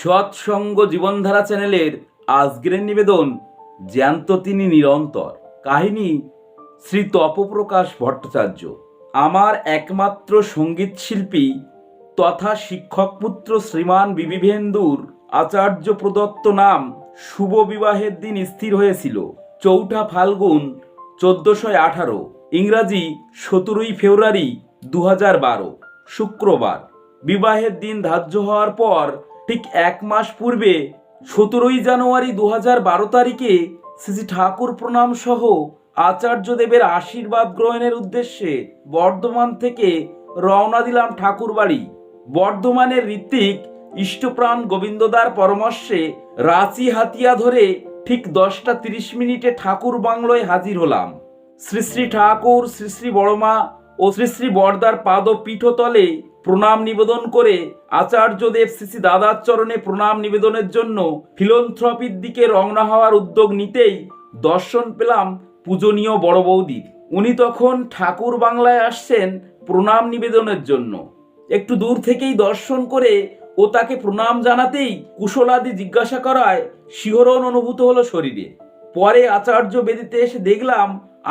সৎসঙ্গ জীবনধারা চ্যানেলের আজকের নিবেদন, জ্যান্ত তিনি নিরন্তর। কাহিনী, শ্রী তপপ্রকাশ ভট্টাচার্য। আমার একমাত্র সংগীত শিল্পী তথা শিক্ষক পুত্র শ্রীমান বিবিভেন্দুর আচার্য প্রদত্ত নাম শুভ বিবাহের দিন স্থির হয়েছিল। চৌঠা ফাল্গুন চোদ্দশো আঠারো, ইংরাজি, সতেরোই ফেব্রুয়ারি দু বারো, শুক্রবার। বিবাহের দিন ধার্য হওয়ার পর ঠিক এক মাস পূর্বে সতেরোই জানুয়ারি দু হাজার বারো তারিখে শ্রী ঠাকুর প্রণাম সহ আচার্যদেবের আশীর্বাদ গ্রহণের উদ্দেশ্যে বর্ধমান থেকে রওনা দিলাম ঠাকুর বাড়ি বর্ধমানের ঋত্বিক ইষ্টপ্রাণ গোবিন্দদার পরামর্শে রাঁচি হাতিয়া ধরে ঠিক দশটা তিরিশ মিনিটে ঠাকুর বাংলোয় হাজির হলাম। শ্রী শ্রী ঠাকুর, শ্রী শ্রী বড়মা ও শ্রী শ্রী বর্দার পাদ পীঠতলে প্রণাম নিবেদন করে আচার্যদেব শ্রী শ্রী দাদার চরণে প্রণাম নিবেদনের জন্য ফিলন্থ্রপির দিকে রওনা হওয়ার উদ্যোগ নিতেই দর্শন পেলাম পূজনীয় বড় বৌদির। উনি তখন ঠাকুর বাংলায় আসছেন প্রণাম নিবেদনের জন্য। একটু দূর থেকেই দর্শন করে ও তাকে প্রণাম জানাতেই কুশলাদি জিজ্ঞাসা করায়, শিহরণ অনুভূত হলো শরীরে। পরে আচার্য বেদিতে এসে দেখলাম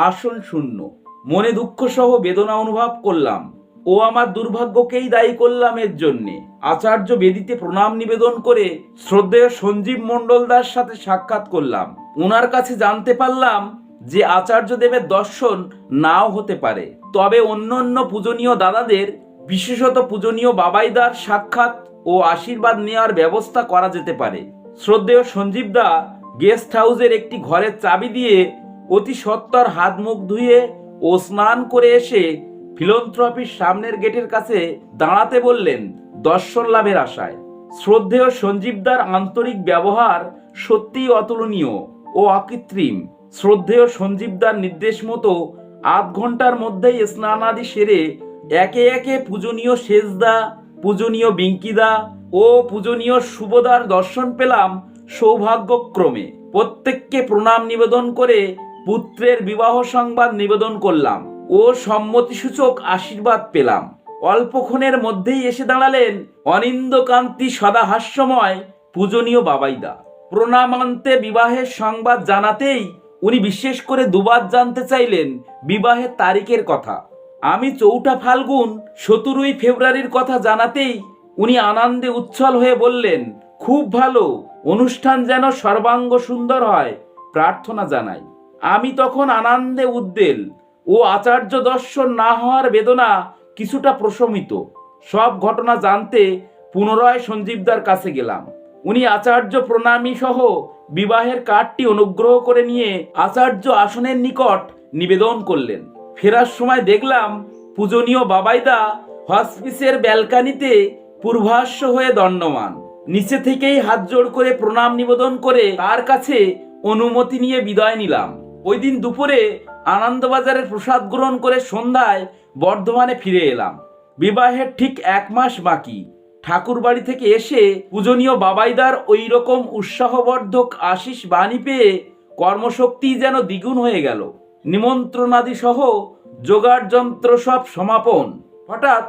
আসন শূন্য। মনে দুঃখ সহ বেদনা অনুভব করলাম। ও আমার দুর্ভাগ্যকেই দায়ী করলাম এর জন্যে। আচার্য বেদিতে প্রণাম নিবেদন করে শ্রদ্ধেয় সঞ্জীব মণ্ডলদার সাথে সাক্ষাৎ করলাম। ওনার কাছে জানতে পারলাম যে আচার্য দেবের দর্শন নাও হতে পারে। তবে অন্য অন্য পূজনীয় দাদাদের, বিশেষত পূজনীয় বাবাইদার সাক্ষাৎ ও আশীর্বাদ নেওয়ার ব্যবস্থা করা যেতে পারে। শ্রদ্ধেয় সঞ্জীব দা গেস্ট হাউসের একটি ঘরের চাবি দিয়ে অতি সত্তর হাত মুখ ধুয়ে ও স্নান করে এসে ফিলন্থ্রপির সামনের গেটের কাছে দাঁড়াতে বললেন দর্শন লাভের আশায়। শ্রদ্ধেয় সঞ্জীবদার আন্তরিক ব্যবহার সত্যিই অতুলনীয় ও অকৃত্রিম। শ্রদ্ধেয় সঞ্জীবদার নির্দেশ মতো আধ ঘণ্টার মধ্যেই স্নানাদি সেরে একে একে পূজনীয় সেজদা, পূজনীয় বিঙ্কিদা ও পূজনীয় শুভদার দর্শন পেলাম সৌভাগ্যক্রমে। প্রত্যেককে প্রণাম নিবেদন করে পুত্রের বিবাহ সংবাদ নিবেদন করলাম ও সম্মতিসূচক আশীর্বাদ পেলাম। অল্পক্ষণের মধ্যেই এসে দাঁড়ালেন অনিন্দকান্তি সদা হাস্যময় পূজনীয় বাবাইদা। প্রণামান্তে বিবাহের সংবাদ জানাতেই উনি বিশেষ করে দুবার জানতে চাইলেন বিবাহের তারিখের কথা। আমি চৌঠা ফাল্গুন, সতেরোই ফেব্রুয়ারির কথা জানাতেই উনি আনন্দে উচ্ছল হয়ে বললেন, খুব ভালো, অনুষ্ঠান যেন সর্বাঙ্গ সুন্দর হয়। প্রার্থনা জানাই। আমি তখন আনন্দে উদ্বেল ও আচার্য দর্শন না হওয়ার বেদনা কিছুটা প্রশমিত। সব ঘটনা জানতে পুনরায় সঞ্জীবদার কাছে গেলাম। উনি আচার্য প্রণামী সহ বিবাহের কার্ডটি অনুগ্রহ করে নিয়ে আচার্য আসনের নিকট নিবেদন করলেন। ফেরার সময় দেখলাম পূজনীয় বাবাইদা হসপিসের ব্যালকানিতে পূর্বাস্য হয়ে দণ্ডমান। নিচে থেকেই হাত জোড় করে প্রণাম নিবেদন করে তার কাছে অনুমতি নিয়ে বিদায় নিলাম। ওই দিন দুপুরে আনন্দবাজারের প্রসাদ গ্রহণ করে সন্ধ্যায় বর্ধমানে ফিরে এলাম। বিবাহের ঠিক এক মাস বাকি। ঠাকুর বাড়ি থেকে এসে পূজনীয় বাবাইদার ওই রকম উৎসাহবর্ধক আশিস বাণী পেয়ে কর্মশক্তি যেন দ্বিগুণ হয়ে গেল। নিমন্ত্রণাদি সহ যোগাড় যন্ত্র সব সমাপন। হঠাৎ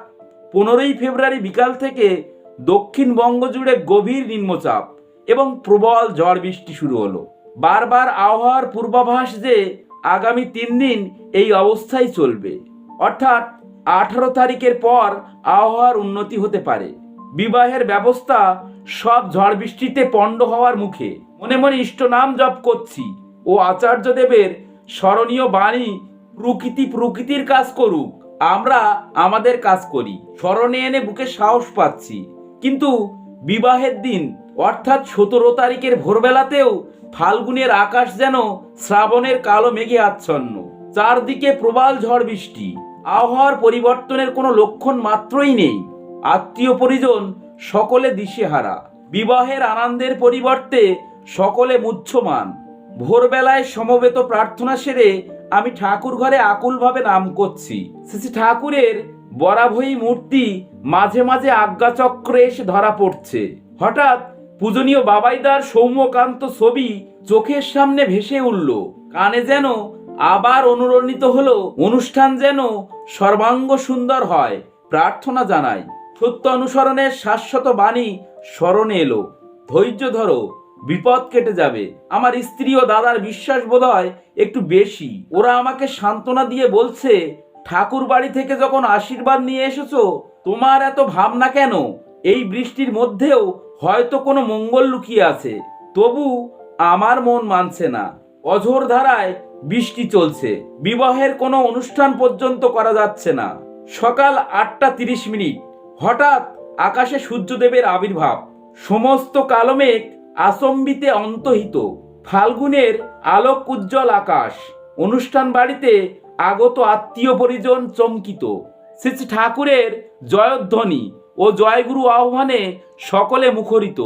পনেরোই ফেব্রুয়ারি বিকাল থেকে দক্ষিণবঙ্গ জুড়ে গভীর নিম্নচাপ এবং প্রবল ঝড় বৃষ্টি শুরু হলো। বারবার আবহাওয়ার পূর্বাভাস যে আগামী তিন দিন এই অবস্থাই চলবে। অর্থাৎ আঠারো তারিখের পর আবহাওয়ার উন্নতি হতে পারে। বিবাহের ব্যবস্থা সব ঝড় বৃষ্টিতে পণ্ড হওয়ার মুখে। মনে মনে ইষ্ট নাম জপ করছি ও আচার্য দেবের স্মরণীয় বাণী, প্রকৃতি প্রকৃতির কাজ করুক, আমরা আমাদের কাজ করি। স্মরণে এনে বুকে সাহস পাচ্ছি। কিন্তু বিবাহের দিন অর্থাৎ সতেরো তারিখের ভোরবেলাতেও ফাল্গুনের আকাশ যেন শ্রাবণের কালো মেঘে আচ্ছন্ন। চারদিকে প্রবাল ঝড় বৃষ্টি। আবহাওয়ার পরিবর্তনের কোনো লক্ষণ মাত্রই নেই। আত্মীয় পরিজন সকলে দিশেহারা। বিবাহের আনন্দের পরিবর্তে সকলে মুচ্ছমান ভোরবেলায় সমবেত প্রার্থনা সেরে আমি ঠাকুর ঘরে আকুলভাবে নাম করছি। শ্রী ঠাকুরের বরাভয়ী মূর্তি মাঝে মাঝে আজ্ঞাচক্রে এসে ধরা পড়ছে। হঠাৎ পূজনীয় বাবাইদার সৌম্যকান্ত ছবি চোখের সামনে ভেসে উঠল। কানে যেন আবার অনুরণিত হলো, অনুষ্ঠান যেন সর্বাঙ্গ সুন্দর হয়, প্রার্থনা জানাই সত্য অনুসরণের শাশ্বত বাণী স্মরণে এলো। ধৈর্য ধরো, বিপদ কেটে যাবে। আমার স্ত্রী ও দাদার বিশ্বাস বোধ একটু বেশি। ওরা আমাকে সান্ত্বনা দিয়ে বলছে ঠাকুর বাড়ি থেকে যখন আশীর্বাদ নিয়ে এসেছ, তোমার এত ভাবনা কেন? এই বৃষ্টির মধ্যেও হয়তো কোনো মঙ্গল লুকিয়ে আছে। তবু আমার মন মানছে না। অঝোর ধারায় বৃষ্টি চলছে। বিবাহের কোনো অনুষ্ঠান পর্যন্ত করা যাচ্ছে না। সকাল আটটা তিরিশ মিনিট। হঠাৎ আকাশে সূর্যদেবের আবির্ভাব। সমস্ত কালো আসম্বিতে অন্তহিত। ফাল্গুনের আলোক উজ্জ্বল আকাশ। অনুষ্ঠান বাড়িতে আগত আত্মীয় পরিজন চমকিত। শ্রী ঠাকুরের জয়ধ্বনি। ও জয়গুরু আহ্বানে সকলে মুখরিত।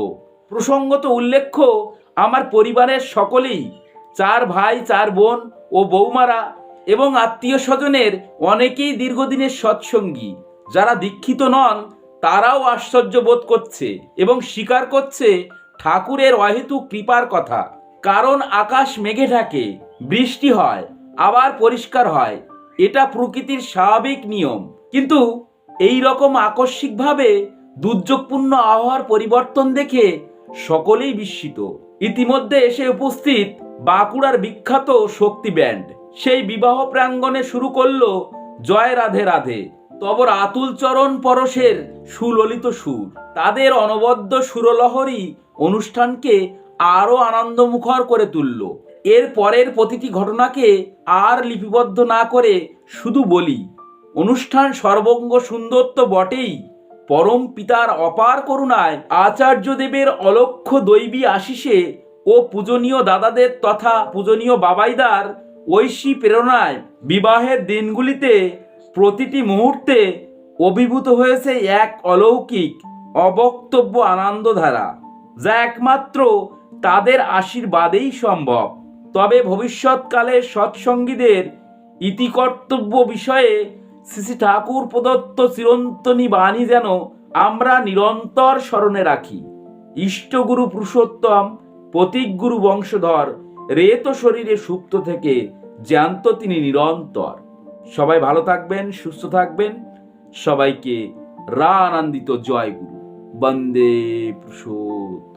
প্রসঙ্গত উল্লেখ্য, আমার পরিবারের সকলেই চার ভাই, চার বোন ও বৌমারা এবং আত্মীয় স্বজনের অনেকেই দীর্ঘদিনের সৎসঙ্গী। যারা দীক্ষিত নন, তারাও আশ্চর্য বোধ করছে এবং স্বীকার করছে ঠাকুরের অহেতু কৃপার কথা। কারণ আকাশ মেঘে ঢাকে, বৃষ্টি হয়, আবার পরিষ্কার হয়। এটা প্রকৃতির স্বাভাবিক নিয়ম। কিন্তু এই রকম আকস্মিকভাবে দুর্যোগপূর্ণ আবহাওয়ার পরিবর্তন দেখে সকলেই বিস্মিত। ইতিমধ্যে এসে উপস্থিত বাঁকুড়ার বিখ্যাত শক্তি ব্যান্ড। সেই বিবাহ প্রাঙ্গণে শুরু করল জয় রাধে রাধে। তবর আতুল চরণ পরশের সুললিত সুর। তাদের অনবদ্য সুরলহরী অনুষ্ঠানকে আরও আনন্দমুখর করে তুলল। এর পরের প্রতিটি ঘটনাকে আর লিপিবদ্ধ না করে শুধু বলি অনুষ্ঠান সর্বঙ্গ সুন্দর তো বটেই। পরম পিতার অপার করুণায় আচার্যদেবের অলক্ষ দৈবী আশিসে ও পূজনীয় দাদাদের তথা পূজনীয় বাবাইদার ঐশী প্রেরণায় বিবাহের দিনগুলিতে প্রতিটি মুহূর্তে অভিভূত হয়েছে এক অলৌকিক, অবক্তব্য আনন্দধারা, যা একমাত্র তাদের আশীর্বাদেই সম্ভব। তবে ভবিষ্যৎকালে সৎসঙ্গীদের ইতিকর্তব্য বিষয়ে শ্রী ঠাকুর প্রদত্ত চিরন্তনী বাণী যেন আমরা নিরন্তর স্মরণে রাখি। ইষ্টগুরু পুরুষোত্তম, প্রতীকগুরু বংশধর, রেত শরীরে সুপ্ত থেকে জ্যান্ত তিনি নিরন্তর। সবাই ভালো থাকবেন, সুস্থ থাকবেন। সবাইকে রা আনন্দিত জয় গুরু। বন্দে পুরুষোত্তম।